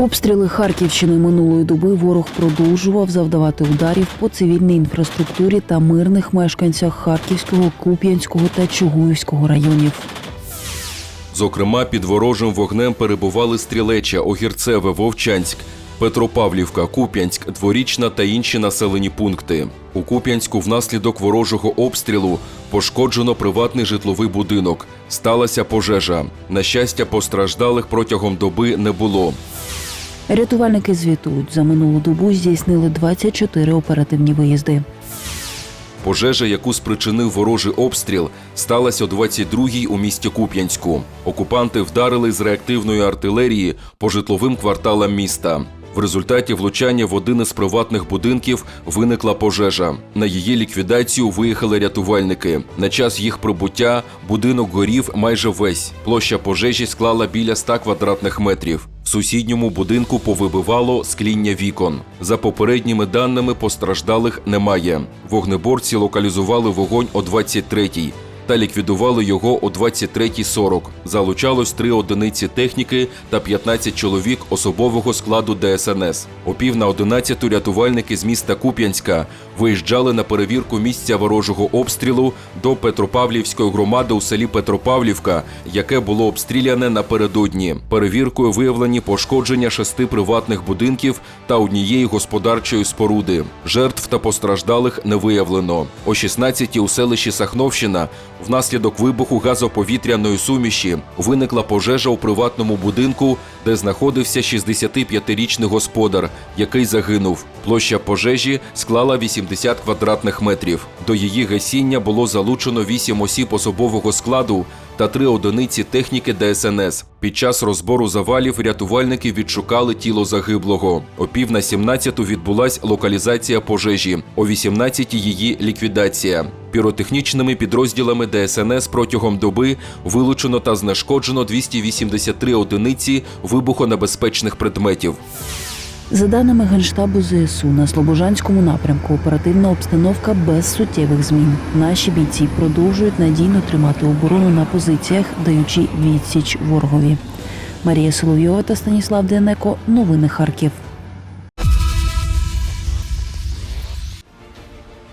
Обстріли Харківщини минулої доби ворог продовжував завдавати ударів по цивільній інфраструктурі та мирних мешканцях Харківського, Куп'янського та Чугуївського районів. Зокрема, під ворожим вогнем перебували Стрілеча, Огірцеве, Вовчанськ, Петропавлівка, Куп'янськ, Дворічна та інші населені пункти. У Куп'янську внаслідок ворожого обстрілу пошкоджено приватний житловий будинок. Сталася пожежа. На щастя, постраждалих протягом доби не було. Рятувальники звітують, за минулу добу здійснили 24 оперативні виїзди. Пожежа, яку спричинив ворожий обстріл, сталася о 22-й у місті Куп'янську. Окупанти вдарили з реактивної артилерії по житловим кварталам міста. В результаті влучання в один із приватних будинків виникла пожежа. На її ліквідацію виїхали рятувальники. На час їх прибуття будинок горів майже весь. Площа пожежі склала біля 100 квадратних метрів. Сусідньому будинку повибивало скління вікон. За попередніми даними постраждалих немає. Вогнеборці локалізували вогонь о 23-й та ліквідували його о 23.40. Залучалось три одиниці техніки та 15 чоловік особового складу ДСНС. О пів на 11 рятувальники з міста Куп'янська виїжджали на перевірку місця ворожого обстрілу до Петропавлівської громади у селі Петропавлівка, яке було обстріляне напередодні. Перевіркою виявлені пошкодження шести приватних будинків та однієї господарчої споруди. Жертв та постраждалих не виявлено. О 16 у селищі Сахновщина внаслідок вибуху газоповітряної суміші виникла пожежа у приватному будинку, де знаходився 65-річний господар, який загинув. Площа пожежі склала 80 квадратних метрів. До її гасіння було залучено 8 осіб особового складу та три одиниці техніки ДСНС. Під час розбору завалів рятувальники відшукали тіло загиблого. О пів на 17 відбулась локалізація пожежі, о 18 її ліквідація. Піротехнічними підрозділами ДСНС протягом доби вилучено та знешкоджено 283 одиниці вибухонебезпечних предметів. За даними Генштабу ЗСУ, на Слобожанському напрямку оперативна обстановка без суттєвих змін. Наші бійці продовжують надійно тримати оборону на позиціях, даючи відсіч ворогові. Марія Соловйова та Станіслав Денеко. Новини Харків.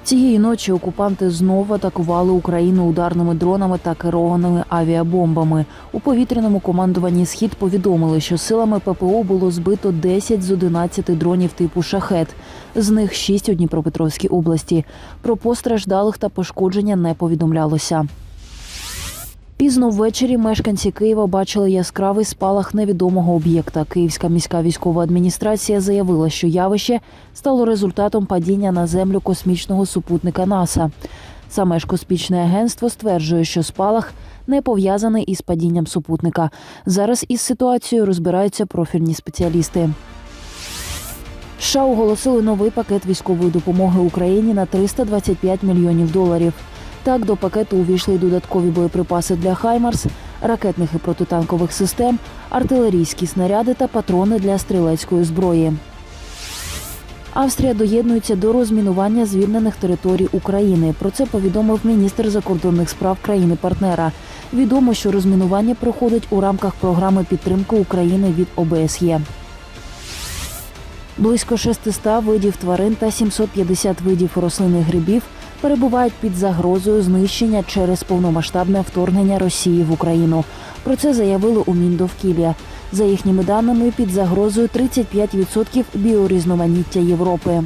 Цієї ночі окупанти знову атакували Україну ударними дронами та керованими авіабомбами. У повітряному командуванні Схід повідомили, що силами ППО було збито 10 з 11 дронів типу шахет. З них 6 у Дніпропетровській області. Про постраждалих та пошкодження не повідомлялося. Пізно ввечері мешканці Києва бачили яскравий спалах невідомого об'єкта. Київська міська військова адміністрація заявила, що явище стало результатом падіння на землю космічного супутника НАСА. Саме ж космічне агентство стверджує, що спалах не пов'язаний із падінням супутника. Зараз із ситуацією розбираються профільні спеціалісти. США оголосили новий пакет військової допомоги Україні на 325 мільйонів доларів. Так, до пакету увійшли додаткові боєприпаси для Хаймарс, ракетних і протитанкових систем, артилерійські снаряди та патрони для стрілецької зброї. Австрія доєднується до розмінування звільнених територій України. Про це повідомив міністр закордонних справ країни-партнера. Відомо, що розмінування проходить у рамках програми підтримки України від ОБСЄ. Близько 600 видів тварин та 750 видів рослин і грибів перебувають під загрозою знищення через повномасштабне вторгнення Росії в Україну. Про це заявили у Міндовкілля. За їхніми даними, під загрозою 35% біорізноманіття Європи.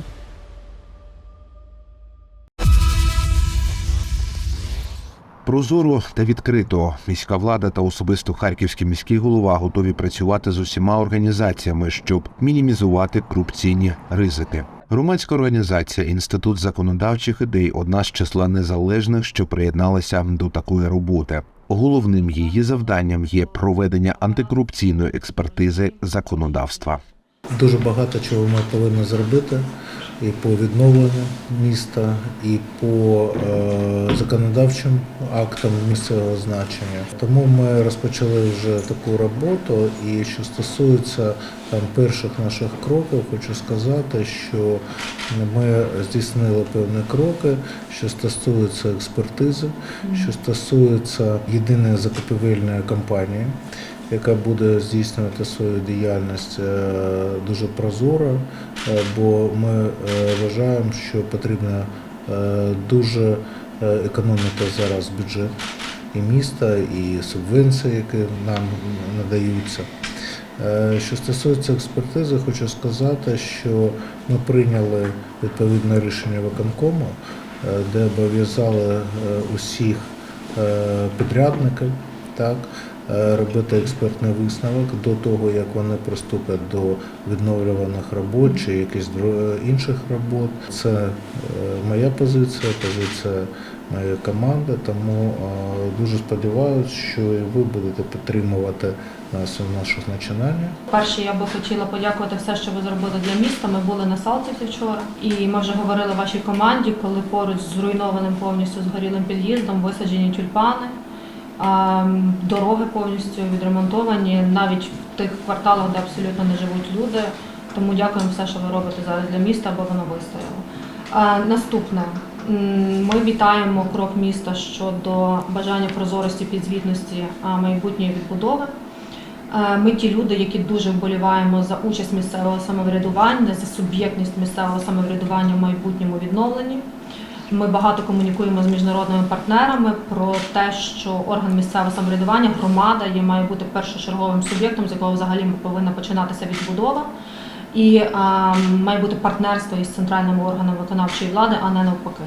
Прозоро та відкрито міська влада та особисто харківський міський голова готові працювати з усіма організаціями, щоб мінімізувати корупційні ризики. Громадська організація Інститут законодавчих ідей одна з числа незалежних, що приєдналася до такої роботи. Головним її завданням є проведення антикорупційної експертизи законодавства. Дуже багато чого ми повинні зробити і по відновленню міста, і по е, законодавчим актам місцевого значення. Тому ми розпочали вже таку роботу. І що стосується там перших наших кроків, хочу сказати, що ми здійснили певні кроки, що стосується експертизи, що стосується єдиної закупівельної кампанії яка буде здійснювати свою діяльність е, дуже прозоро, е, бо ми е, вважаємо, що потрібно дуже економити зараз бюджет і міста, і субвенції, які нам надаються. Що стосується експертизи, хочу сказати, що ми прийняли відповідне рішення виконкому, де обов'язали усіх підрядників так, робити експертний висновок до того, як вони приступять до відновлюваних робот чи якихось інших робот. Це е, моя позиція, позиція моєї команди, тому е, дуже сподіваюся, що і ви будете підтримувати нас у наших начинаннях. Перше, я би хотіла подякувати все, що ви зробили для міста. Ми були на Салтівці вчора, і ми вже говорили вашій команді, коли поруч з зруйнованим повністю згорілим під'їздом висаджені тюльпани, дороги повністю відремонтовані, навіть в тих кварталах, де абсолютно не живуть люди. Тому дякуємо все, що ви робите зараз для міста, аби воно вистояло. Наступне. Ми вітаємо крок міста щодо бажання прозорості підзвітності майбутньої відбудови. Ми ті люди, які дуже вболіваємо за участь місцевого самоврядування, за суб'єктність місцевого самоврядування в майбутньому відновленні. Ми багато комунікуємо з міжнародними партнерами про те, що орган місцевого самоврядування, громада є має бути першочерговим суб'єктом, з якого взагалі повинна починатися відбудова. І е, має бути партнерство із центральним органом виконавчої влади, а не навпаки.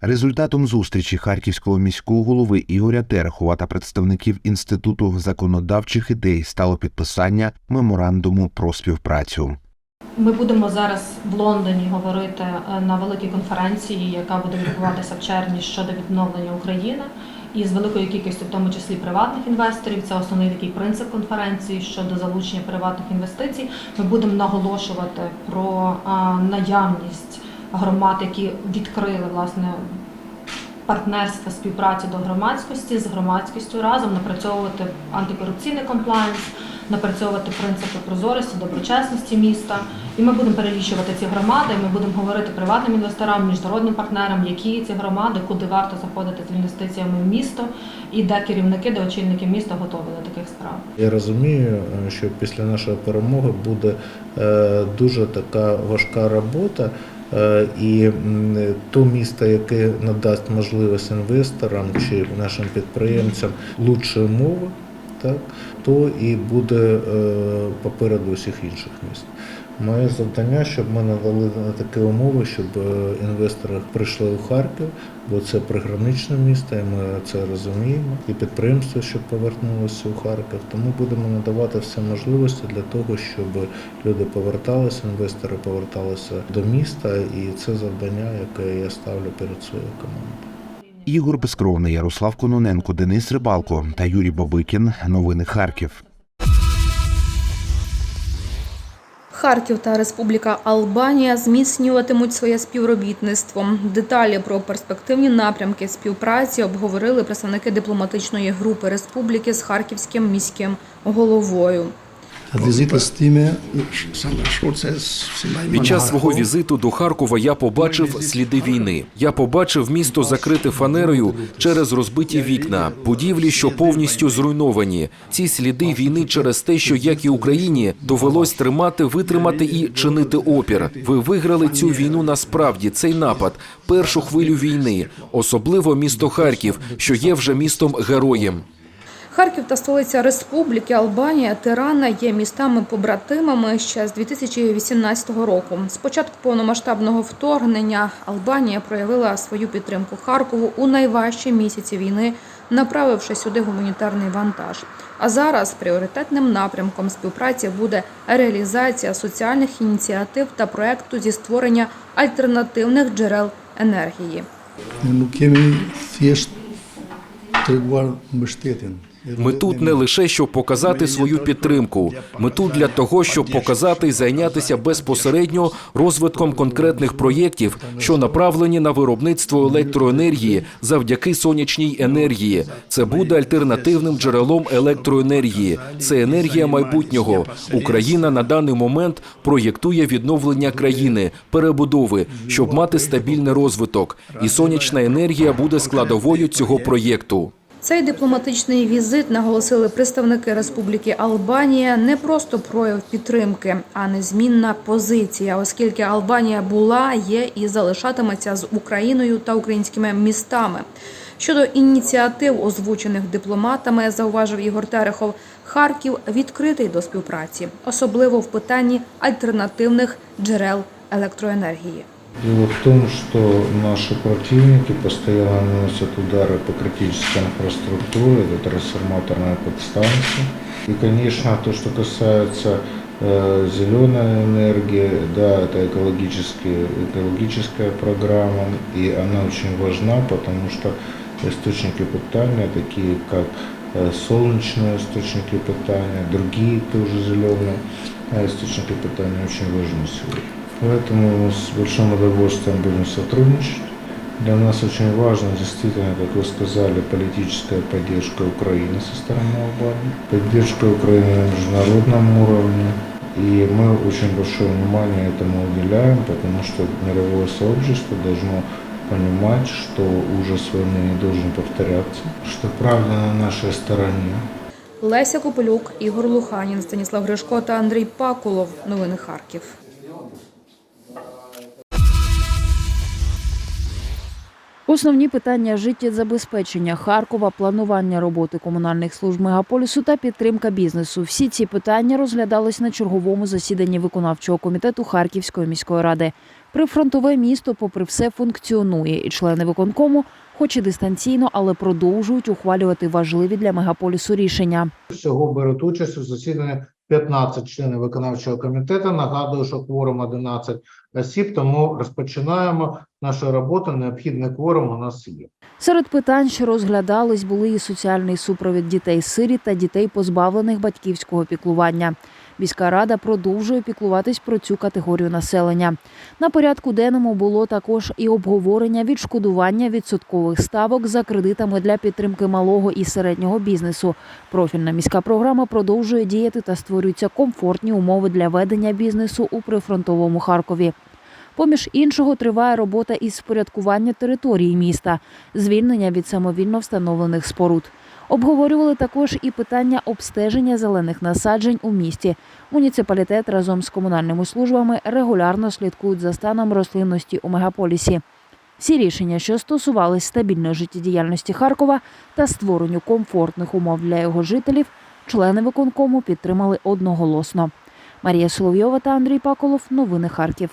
Результатом зустрічі харківського міського голови Ігоря Терехова та представників інституту законодавчих ідей стало підписання меморандуму про співпрацю. Ми будемо зараз в Лондоні говорити е, на великій конференції, яка буде відбуватися в червні щодо відновлення України. І з великою кількістю, в тому числі приватних інвесторів, це основний такий принцип конференції щодо залучення приватних інвестицій. Ми будемо наголошувати про наявність громад, які відкрили власне партнерства, співпрацю до громадськості з громадськістю разом напрацьовувати антикорупційний комплаєнс, напрацьовувати принципи прозорості, доброчесності міста. І ми будемо перелічувати ці громади. Ми будемо говорити приватним інвесторам, міжнародним партнерам, які ці громади, куди варто заходити з інвестиціями в місто, і де керівники, де очільники міста готові до таких справ. Я розумію, що після нашої перемоги буде е, дуже така важка робота. Е, І то місто, яке надасть можливість інвесторам чи нашим підприємцям лучші умови, так, то і буде е, попереду усіх інших міст. Моє завдання, щоб ми надали такі умови, щоб е, інвестори прийшли у Харків, бо це приграничне місто, і ми це розуміємо. І підприємства, щоб повернулися у Харків. Тому будемо надавати всі можливості для того, щоб люди поверталися, інвестори поверталися до міста, і це завдання, яке я ставлю перед своєю командою. Ігор Безкровний, Ярослав Кононенко, Денис Рибалко та Юрій Бабикін. Новини Харків. Харків та Республіка Албанія зміцнюватимуть своє співробітництво. Деталі про перспективні напрямки співпраці обговорили представники дипломатичної групи республіки з харківським міським головою. Під час свого візиту до Харкова я побачив сліди війни. Я побачив місто закрите фанерою через розбиті вікна, будівлі, що повністю зруйновані. Ці сліди війни через те, що як і Україні довелось тримати, витримати і чинити опір. Ви виграли цю війну насправді. Цей напад, першу хвилю війни, особливо місто Харків, що є вже містом героєм. Харків та столиця Республіки Албанія Тирана є містами-побратимами ще з 2018 року. З початку повномасштабного вторгнення Албанія проявила свою підтримку Харкову у найважчі місяці війни, направивши сюди гуманітарний вантаж. А зараз пріоритетним напрямком співпраці буде реалізація соціальних ініціатив та проекту зі створення альтернативних джерел енергії. Ну, кемі фєш тригвар мештетин. Ми тут не лише щоб показати свою підтримку. Ми тут для того, щоб показати і зайнятися безпосередньо розвитком конкретних проєктів, що направлені на виробництво електроенергії завдяки сонячній енергії. Це буде альтернативним джерелом електроенергії. Це енергія майбутнього. Україна на даний момент проєктує відновлення країни, перебудови, щоб мати стабільний розвиток. І сонячна енергія буде складовою цього проєкту. Цей дипломатичний візит наголосили представники Республіки Албанія не просто прояв підтримки, а незмінна позиція, оскільки Албанія була, є і залишатиметься з Україною та українськими містами. Щодо ініціатив, озвучених дипломатами, зауважив Ігор Терехов, Харків відкритий до співпраці, особливо в питанні альтернативних джерел електроенергії. Дело в том, что наши противники постоянно наносят удары по критической инфраструктуре, это трансформаторная подстанция. И, конечно, то, что касается э, зеленой энергии, да, это экологически, экологическая программа, и она очень важна, потому что источники питания, такие как э, солнечные источники питания, другие тоже зеленые э, источники питания очень важны сегодня. Поэтому с большим удовольствием будем сотрудничать. Для нас очень важно, действительно, как вы сказали, политическая поддержка Украины со стороны Албании, поддержка Украины на международном уровне. И мы очень большое внимание этому уделяем, потому что мировое сообщество должно понимать, что ужас войны не должен повторяться, что правда на нашей стороне, Леся Копилюк, Ігор Луханін, Станіслав Гришко та Андрій Пакулов. Новини Харків. Основні питання життєзабезпечення Харкова, планування роботи комунальних служб мегаполісу та підтримка бізнесу. Всі ці питання розглядались на черговому засіданні виконавчого комітету Харківської міської ради. Прифронтове місто, попри все, функціонує, і члени виконкому, хоч і дистанційно, але продовжують ухвалювати важливі для мегаполісу рішення. Всього беруть участь у засіданні 15 членів виконавчого комітету. Нагадую, що кворум 11 осіб, тому розпочинаємо нашу роботу. Необхідний кворум у нас є. Серед питань, що розглядались, були і соціальний супровід дітей сирі та дітей, позбавлених батьківського піклування. Міська рада продовжує піклуватись про цю категорію населення. На порядку денному було також і обговорення відшкодування відсоткових ставок за кредитами для підтримки малого і середнього бізнесу. Профільна міська програма продовжує діяти та створюються комфортні умови для ведення бізнесу у прифронтовому Харкові. Поміж іншого триває робота із спорядкування території міста, звільнення від самовільно встановлених споруд. Обговорювали також і питання обстеження зелених насаджень у місті. Муніципалітет разом з комунальними службами регулярно слідкують за станом рослинності у мегаполісі. Всі рішення, що стосувались стабільної життєдіяльності Харкова та створенню комфортних умов для його жителів, члени виконкому підтримали одноголосно. Марія Соловйова та Андрій Паколов. Новини Харків.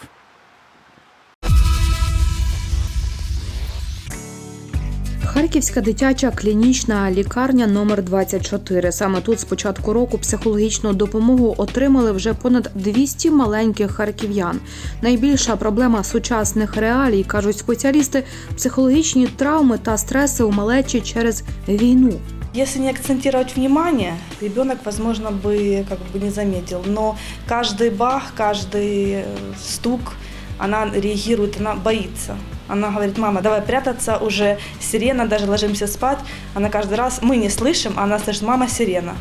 Харківська дитяча клінічна лікарня номер 24. Саме тут з початку року психологічну допомогу отримали вже понад 200 маленьких харків'ян. Найбільша проблема сучасних реалій, кажуть спеціалісти, психологічні травми та стреси у малечі через війну. Если не акцентировать внимание, ребенок, возможно, бы как бы не заметил. Но каждый бах, каждый э, стук, она реагирует, она боится. Она говорит, мама, давай прятаться, уже сирена, даже ложимся спать. Она каждый раз, мы не слышим, а она слышит, мама, сирена.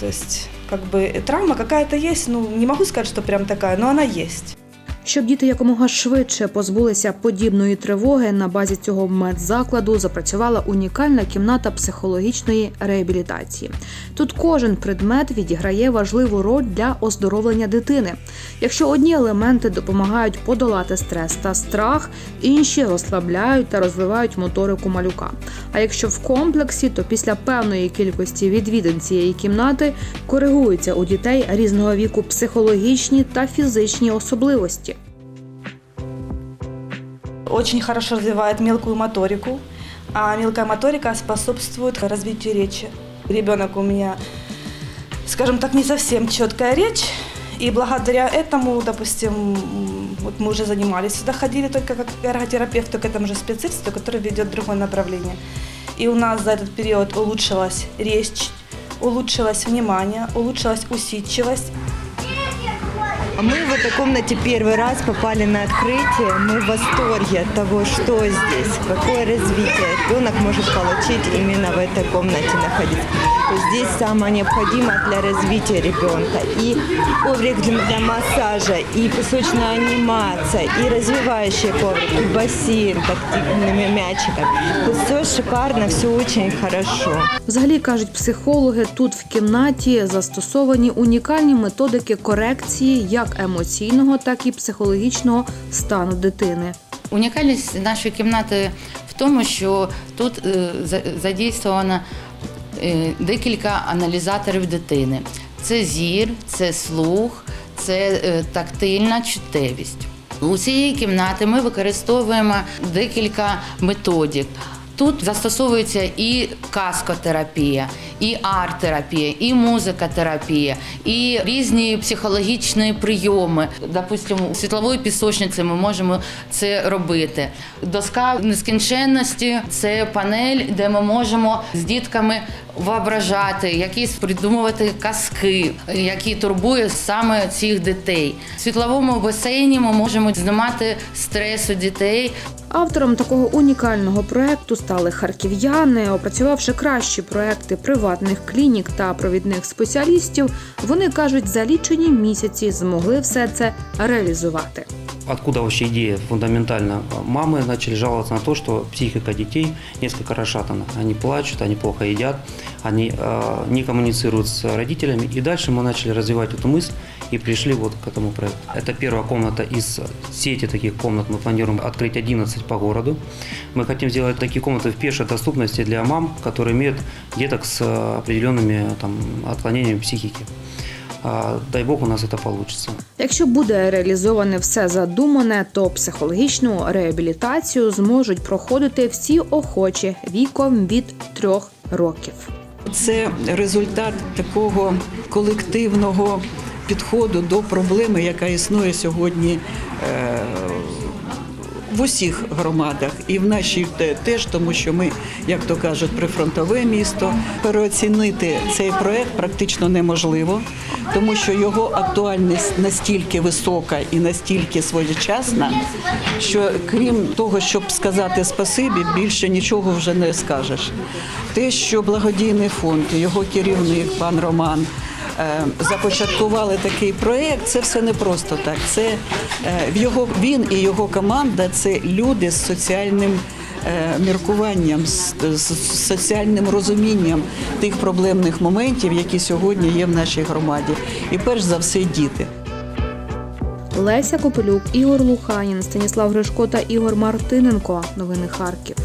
То есть, как бы, травма какая-то есть, ну, не могу сказать, что прям такая, но она есть. Щоб діти якомога швидше позбулися подібної тривоги, на базі цього медзакладу запрацювала унікальна кімната психологічної реабілітації. Тут кожен предмет відіграє важливу роль для оздоровлення дитини. Якщо одні елементи допомагають подолати стрес та страх, інші розслабляють та розвивають моторику малюка. А якщо в комплексі, то після певної кількості відвідин цієї кімнати коригуються у дітей різного віку психологічні та фізичні особливості. Очень хорошо развивает мелкую моторику, а мелкая моторика способствует развитию речи. Ребенок у меня, скажем так, не совсем четкая речь, и благодаря этому, допустим, вот мы уже занимались, сюда ходили только как эрготерапевту к этому же специалисту, который ведет другое направление. И у нас за этот период улучшилась речь, улучшилось внимание, улучшилась усидчивость. Мы в этой комнате первый раз попали на открытие. Мы в восторге от того, что здесь, какое развитие ребенок может получить именно в этой комнате находиться. То есть Здесь самое необходимое для развития ребенка. И коврик для для массажа, и песочная анимация, и развивающий коврик, и бассейн тактильными мячиками. То есть все шикарно, все очень хорошо. Взагалі кажуть психологи, тут в кімнаті застосовані унікальні методики корекції як емоційного, так і психологічного стану дитини. Унікальність нашої кімнати в тому, що тут е, за- задійствовано е, декілька аналізаторів дитини. Це зір, це слух, це е, тактильна чуттєвість. У цієї кімнати ми використовуємо декілька методик. Тут застосовується і каскотерапія, і арт-терапія, і музикотерапія, і різні психологічні прийоми. Допустимо, світловою пісочниці ми можемо це робити. Доска нескінченності це панель, де ми можемо з дітками воображати, якісь придумувати казки, які турбують саме цих дітей. В світловому басейні ми можемо знімати стрес у дітей, Автором такого унікального проекту стали харків'яни. Опрацювавши кращі проекти приватних клінік та провідних спеціалістів, вони кажуть, за лічені місяці змогли все це реалізувати. Откуда вообще идея фундаментально? Мамы начали жаловаться на то, что психика детей несколько расшатана. Они плачут, они плохо едят, они э, не коммуницируют с родителями. И дальше мы начали развивать эту мысль и пришли вот к этому проекту. Это первая комната из сети таких комнат. Мы планируем открыть 11 по городу. Мы хотим сделать такие комнаты в пешей доступности для мам, которые имеют деток с э, определенными там, отклонениями психики. А, Дай бог у нас это получится. Якщо буде реалізоване все задумане, то психологічну реабілітацію зможуть проходити всі охочі віком від трьох років. Це результат такого колективного підходу до проблеми, яка існує сьогодні е, в усіх громадах, і в нашій теж, тому що ми, як то кажуть, прифронтове місто. Переоцінити цей проект практично неможливо, тому що його актуальність настільки висока і настільки своєчасна, що крім того, щоб сказати спасибі, більше нічого вже не скажеш. Те, що благодійний фонд, його керівник, пан Роман. Е, Започаткували такий проєкт, це все не просто так. Це е, його він і його команда це люди з соціальним е, міркуванням, з, соціальним розумінням тих проблемних моментів, які сьогодні є в нашій громаді. І перш за все діти. Леся Копелюк, Ігор Луханін, Станіслав Гришко та Ігор Мартиненко. Новини Харків.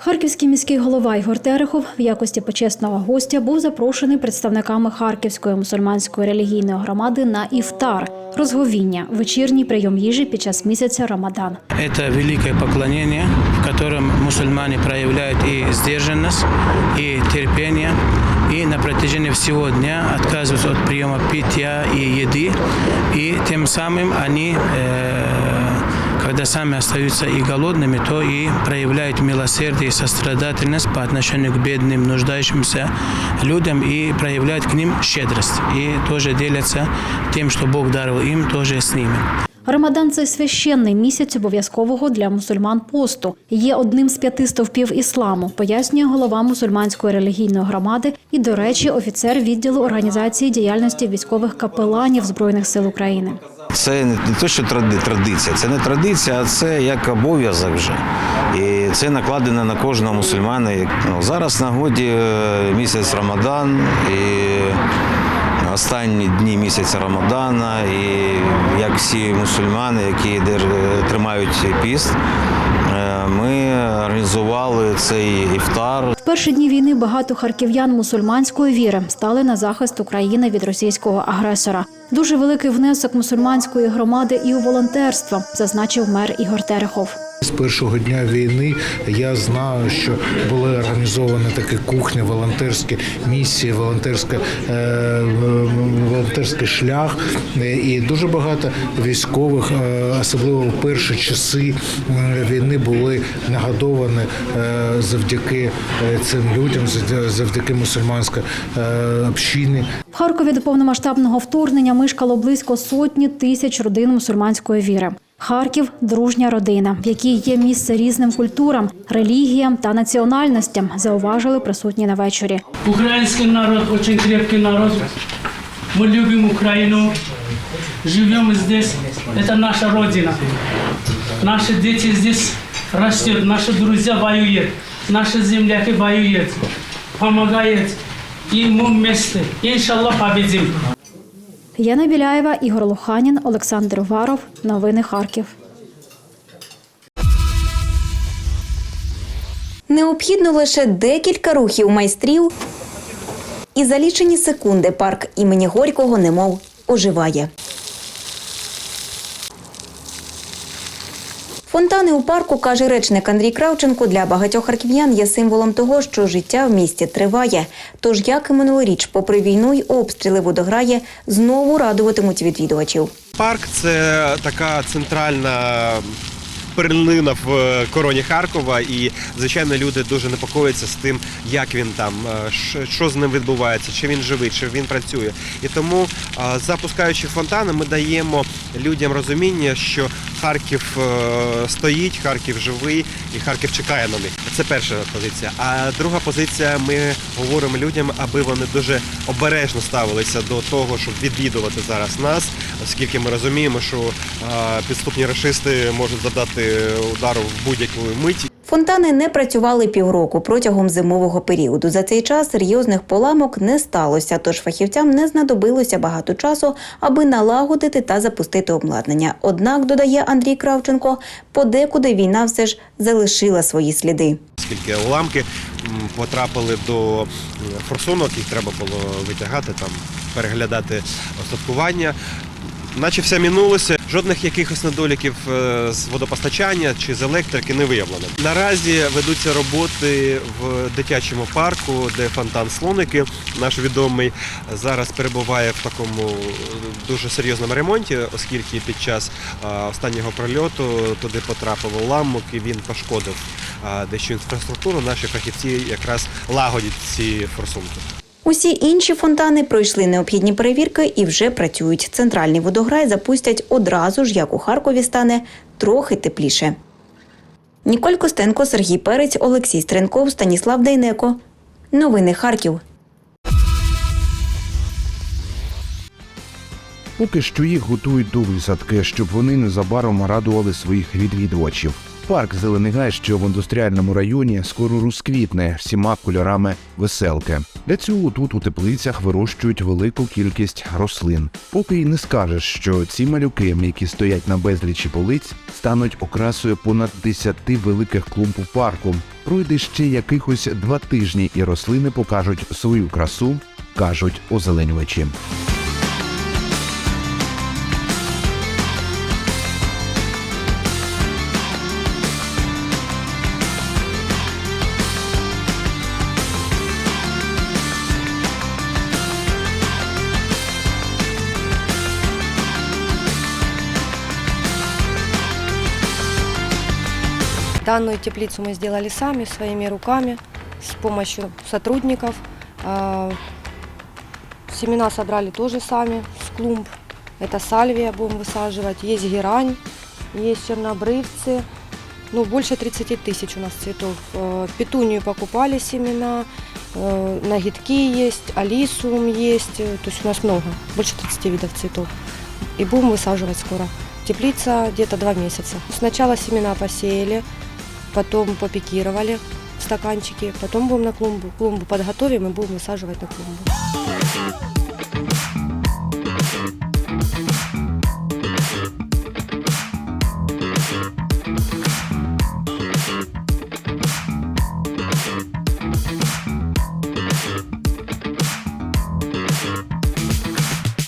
Харківський міський голова Ігор Терехов в якості почесного гостя був запрошений представниками Харківської мусульманської релігійної громади на іфтар розговіння вечірній прийом їжі під час місяця Рамадан. Это великое поклонение, в котором мусульмане проявляют и сдержанность, и терпение, и на протяжении всего дня отказываются от приема питья и еды, и тем самым они, э, когда сами остаются и голодными, то и проявляют милосердие и сострадательность по отношению к бедным, нуждающимся людям и проявляют к ним щедрость. И тоже делятся тем, что Бог даровал им, тоже с ними. Рамадан це священний місяць обов'язкового для мусульман посту. Є одним з п'яти стовпів ісламу, пояснює голова мусульманської релігійної громади і, до речі, офіцер відділу організації діяльності військових капеланів збройних сил України. Це не те, що традиція, це не традиція, а це як обов'язок вже. І це накладено на кожного мусульмана. Ну, зараз на годі е, місяць Рамадан і останні дні місяця Рамадана, і як всі мусульмани, які тримають піст, ми організували цей іфтар. В перші дні війни багато харків'ян мусульманської віри стали на захист України від російського агресора. Дуже великий внесок мусульманської громади і у волонтерство, зазначив мер Ігор Терехов. З першого дня війни я знаю, що були організовані такі кухні, волонтерські місії, волонтерська, е, волонтерський шлях. І дуже багато військових, е, особливо в перші часи е, війни, були нагодовані е, завдяки цим людям, завдя- завдяки мусульманській общині. В Харкові до повномасштабного вторгнення мешкало близько сотні тисяч родин мусульманської віри. Харків дружня родина, в якій є місце різним культурам, релігіям та національностям, зауважили присутні на вечорі. Украинский народ очень крепкий народ. Мы любим Украину, живем здесь. Это наша родина. Наши дети здесь растут, наши друзья воюют, наши земляки воюют, помогают. И мы вместе. Иншаллах победим. Яна Біляєва, Ігор Луханін, Олександр Варов. Новини Харків. Необхідно лише декілька рухів майстрів, і за лічені секунди парк імені Горького немов оживає. Фонтани у парку, каже речник Андрій Кравченко, для багатьох харків'ян є символом того, що життя в місті триває. Тож, як і минулоріч, попри війну й обстріли водограє, знову радуватимуть відвідувачів. Парк це така центральна перлина в е, короні Харкова, і звичайно люди дуже непокоїться з тим, як він там, е, що з ним відбувається, чи він живий, чи він працює. І тому, запускаючи фонтани, ми даємо людям розуміння, що Харків е, стоїть, Харків живий і Харків чекає на них. Це перша позиція. А друга позиція, ми говоримо людям, аби вони дуже обережно ставилися до того, щоб відвідувати зараз нас, оскільки ми розуміємо, що е, підступні расисти можуть задати удару в будь-яку мить. Фонтани не працювали півроку протягом зимового періоду. За цей час серйозних поламок не сталося, тож фахівцям не знадобилося багато часу, аби налагодити та запустити обладнання. Однак, додає Андрій Кравченко, подекуди війна все ж залишила свої сліди. Оскільки уламки потрапили до форсунок, їх треба було витягати, там переглядати остаткування. Наче все минулося, жодних якихось недоліків е, з водопостачання чи з електрики не виявлено. Наразі ведуться роботи в дитячому парку, де фонтан слоники, наш відомий, зараз перебуває в такому е, дуже серйозному ремонті, оскільки під час е, останнього прольоту туди потрапив уламок і він пошкодив дещо інфраструктуру. Наші фахівці якраз лагодять ці форсунки. Усі інші фонтани пройшли необхідні перевірки і вже працюють. Центральний водограй запустять одразу ж, як у Харкові стане трохи тепліше. Ніколь Костенко, Сергій Перець, Олексій Стренков, Станіслав Дейнеко. Новини Харків. Поки що їх готують до висадки, щоб вони незабаром радували своїх відвідувачів. Парк Зелений Гай, що в індустріальному районі, скоро розквітне всіма кольорами веселки. Для цього тут у теплицях вирощують велику кількість рослин. Поки й не скажеш, що ці малюки, які стоять на безлічі полиць, стануть окрасою понад 10 великих клумб у парку. Пройде ще якихось два тижні, і рослини покажуть свою красу, кажуть озеленювачі. Данную теплицу мы сделали сами, своими руками, с помощью сотрудников. А, Семена собрали тоже сами с клумб. Это сальвия будем высаживать, есть герань, есть чернобрывцы. Ну, больше 30 тысяч у нас цветов. Э, Петунию покупали семена, э, нагидки есть, алисум есть. э, То есть у нас много, больше 30 видов цветов. И будем высаживать скоро. Теплица где-то два месяца. Сначала семена посеяли, потом попикировали в стаканчики, потом будем на клумбу. Клумбу подготовим и будем высаживать на клумбу.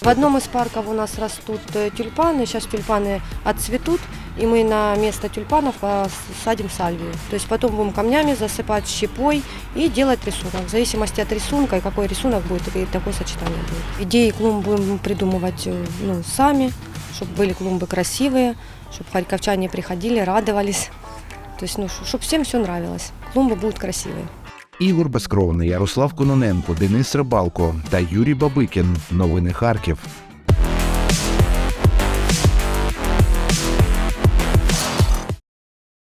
В одном из парков у нас растут э, тюльпаны. Сейчас тюльпаны отцветут, и мы на место тюльпанов посадим сальвию. То есть потом будем камнями засыпать щепой и делать рисунок. В зависимости от рисунка и какой рисунок будет, и такое сочетание будет. Идеи клумб будем придумывать э, ну, сами, чтобы были клумбы красивые, чтобы харьковчане приходили, радовались. То есть, ну, чтобы всем все нравилось. Клумбы будут красивые. Ігор Безкровний, Ярослав Кононенко, Денис Рибалко та Юрій Бабикін. Новини Харків.